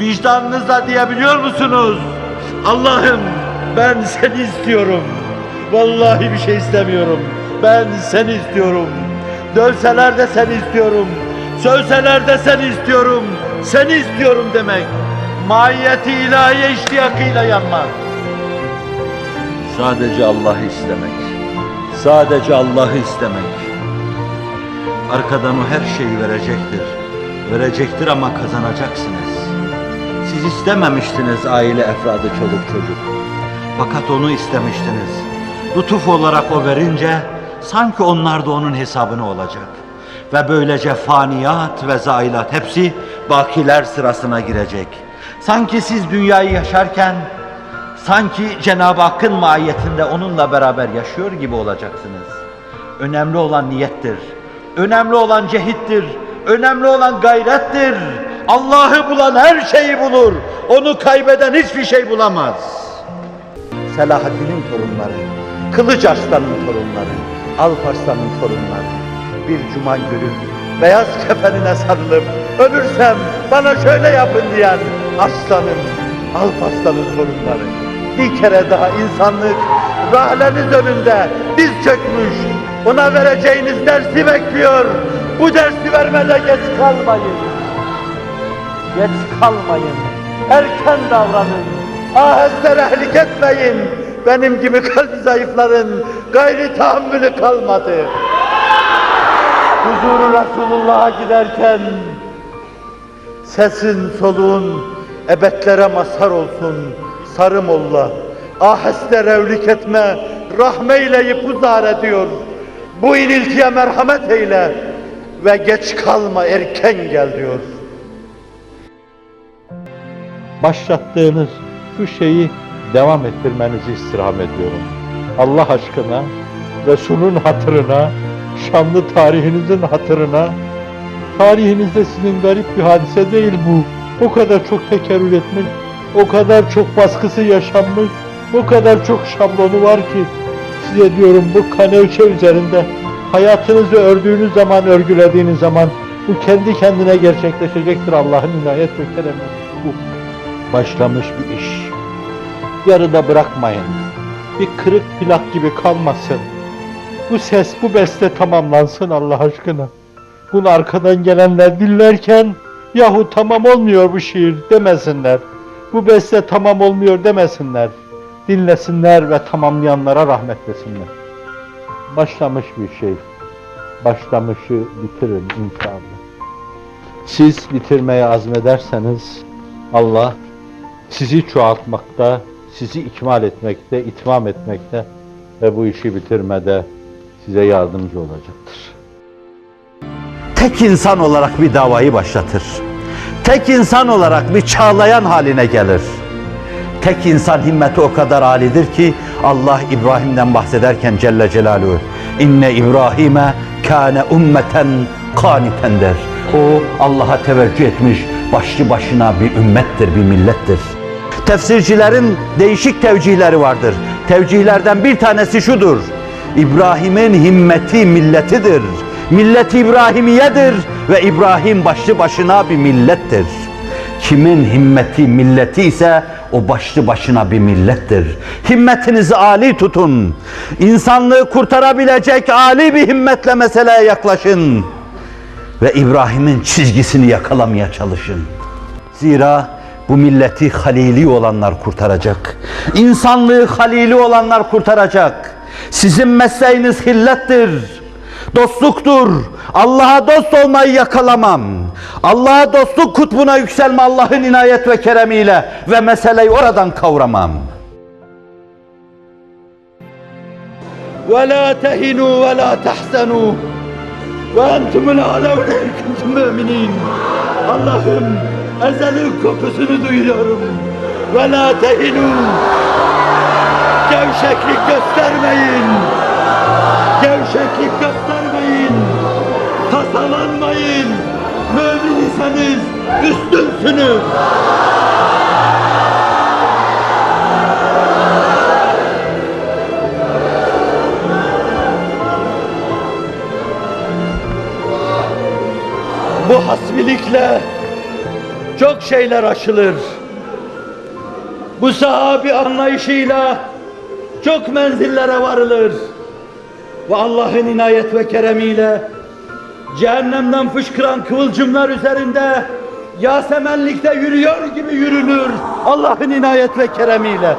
Vicdanınızla diyebiliyor musunuz? Allah'ım ben seni istiyorum. Vallahi bir şey istemiyorum. Ben seni istiyorum. Dövseler de seni istiyorum. Sövseler de seni istiyorum. Seni istiyorum demek. Mahiyeti ilahiye iştiyakıyla yanmak. Sadece Allah'ı istemek. Sadece Allah'ı istemek. Arkadan o her şeyi verecektir. Verecektir ama kazanacaksınız. Siz istememiştiniz aile efradı çoluk çocuk. Fakat onu istemiştiniz. Lütuf olarak o verince sanki onlar da onun hesabını olacak. Ve böylece faniyat ve zailat hepsi bakiler sırasına girecek. Sanki siz dünyayı yaşarken sanki Cenab-ı Hakk'ın mahiyetinde onunla beraber yaşıyor gibi olacaksınız. Önemli olan niyettir. Önemli olan cehittir. Önemli olan gayrettir. Allah'ı bulan her şeyi bulur. Onu kaybeden hiçbir şey bulamaz. Selahaddin'in torunları, Kılıç Arslan'ın torunları, Alparslan'ın torunları. Bir cuma günü beyaz kefenine sarılıp ölürsem bana şöyle yapın diyen Arslan'ın, Alparslan'ın torunları. Bir kere daha insanlık rahleniz önünde diz çökmüş. Ona vereceğiniz dersi bekliyor. Bu dersi vermede geç kalmayın. Geç kalmayın. Erken davranın. Aheste ehlik etmeyin. Benim gibi kalp zayıfların gayri tahammülü kalmadı. Huzuru Resulullah'a giderken sesin soluğun ebedlere mazhar olsun sarı molla. Aheste revlik etme, rahmeyle uzar ediyor. Bu iniltiye merhamet eyle ve geç kalma erken gel diyor. Başlattığınız şu şeyi devam ettirmenizi istirham ediyorum. Allah aşkına, Resul'ün hatırına, şanlı tarihinizin hatırına, tarihinizde sizin garip bir hadise değil bu. O kadar çok tekerrür etmiş, o kadar çok baskısı yaşanmış, o kadar çok şablonu var ki size diyorum bu kanevçe üzerinde hayatınızı ördüğünüz zaman, örgülediğiniz zaman bu kendi kendine gerçekleşecektir Allah'ın inayet ve keremi. Bu başlamış bir iş. Yarıda bırakmayın. Bir kırık plak gibi kalmasın. Bu ses, bu beste tamamlansın Allah aşkına. Bunu arkadan gelenler dinlerken yahu tamam olmuyor bu şiir demesinler. Bu beste tamam olmuyor demesinler. Dinlesinler ve tamamlayanlara rahmetlesinler. Başlamış bir şey. Başlamışı bitirin inşallah. Siz bitirmeye azmederseniz Allah sizi çoğaltmakta, sizi ikmal etmekte, itmam etmekte ve bu işi bitirmede size yardımcı olacaktır. tek insan olarak bir davayı başlatır. Tek insan olarak bir çağlayan haline gelir. Tek insan himmeti o kadar alidir ki Allah İbrahim'den bahsederken Celle Celaluhu inne İbrahim'e kâne ummeten kaniten der. O Allah'a teveccüh etmiş başlı başına bir ümmettir, bir millettir. Tefsircilerin değişik tevcihleri vardır. Tevcihlerden bir tanesi şudur. İbrahim'in himmeti milletidir. Millet İbrahimiyedir ve İbrahim başlı başına bir millettir. Kimin himmeti milleti ise o başlı başına bir millettir. Himmetinizi âli tutun. İnsanlığı kurtarabilecek âli bir himmetle meseleye yaklaşın. Ve İbrahim'in çizgisini yakalamaya çalışın. Zira bu milleti halili olanlar kurtaracak. İnsanlığı halili olanlar kurtaracak. Sizin mesleğiniz hillettir. Dostluktur. Allah'a dost olmayı yakalamam. Allah'a dostluk kutbuna yükselme Allah'ın inayet ve keremiyle ve meseleyi oradan kavramam. ولا تهنوا ولا تحزنوا وأنتم الأعلون إن كنتم مؤمنين Allah'ım ezelin kokusunu duyuyorum. Ve la tehinu. Gevşeklik göstermeyin. Gevşeklik göstermeyin. Tasalanmayın. Mümin iseniz üstünsünüz. Bu hasbilikle çok şeyler aşılır. Bu sahabi anlayışıyla çok menzillere varılır. Ve Allah'ın inayet ve keremiyle cehennemden fışkıran kıvılcımlar üzerinde Yasemenlikte yürüyor gibi yürünür Allah'ın inayet ve keremiyle.